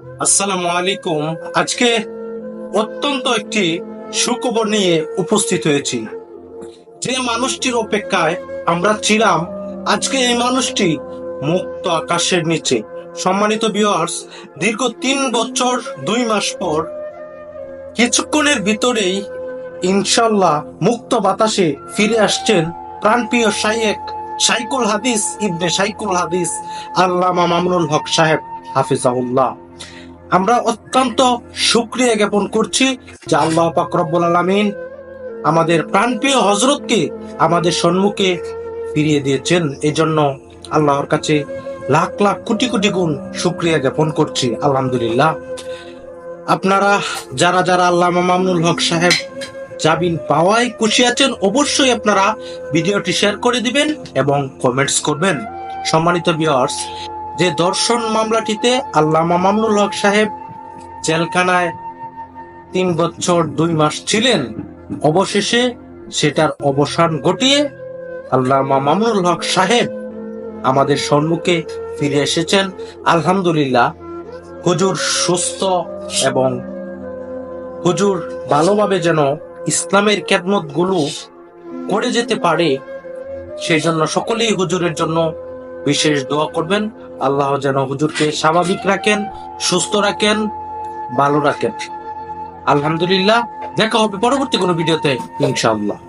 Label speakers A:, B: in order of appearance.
A: আসসালামু আলাইকুম। আজকে অত্যন্ত একটি সুখবর নিয়ে উপস্থিত হয়েছি। যে মানুষটির অপেক্ষায় আমরা ছিলাম, আজকে এই মানুষটি মুক্ত আকাশের নিচে। সম্মানিত দীর্ঘ তিন বছর, দুই মাস পর কিছুক্ষণের ভিতরেই ইনশাল্লাহ মুক্ত বাতাসে ফিরে আসছেন প্রাণপ্রিয় শাইক সাইকুল হাদিস ইবনে সাইকুল হাদিস আল্লামা মামুনুল হক সাহেব হাফিজাউল্লাহ আমরা অত্যন্ত সুক্রিয়া জ্ঞাপন করছি যে আল্লাহ পাক রব্বুল আলামিন আমাদের প্রাণপ্রিয় হজরতকে আমাদের সম্মুখে ফিরিয়ে দিয়েছেন। এই জন্য আল্লাহর কাছে লাখ লাখ কোটি কোটি গুণ সুক্রিয়া জ্ঞাপন করছি। আলহামদুলিল্লাহ। আপনারা যারা যারা আল্লাহ মামুনুল হক সাহেব জামিন পাওয়ায় খুশি আছেন, অবশ্যই আপনারা ভিডিওটি শেয়ার করে দিবেন এবং কমেন্টস করবেন। সম্মানিত ভিউয়ার্স যে দর্শন মামলাটিতে আল্লামা মামুনুল হক সাহেব জেলখানায় তিন বছর দুই মাস ছিলেন, অবশেষে সেটার অবসান ঘটিয়ে আল্লামা মামুনুল হক সাহেব আমাদের সম্মুখে ফিরে এসেছেন। আলহামদুলিল্লাহ, হুজুর সুস্থ এবং হুজুর ভালোভাবে যেন ইসলামের খেদমতগুলো করে যেতে পারে, সেই জন্য সকলেই হুজুরের জন্য বিশেষ দোয়া করবেন। আল্লাহ যেন হুজুরকে স্বাভাবিক রাখেন, সুস্থ রাখেন, ভালো রাখেন। আলহামদুলিল্লাহ, দেখা হবে পরবর্তী কোনো ভিডিওতে, ইনশাআল্লাহ।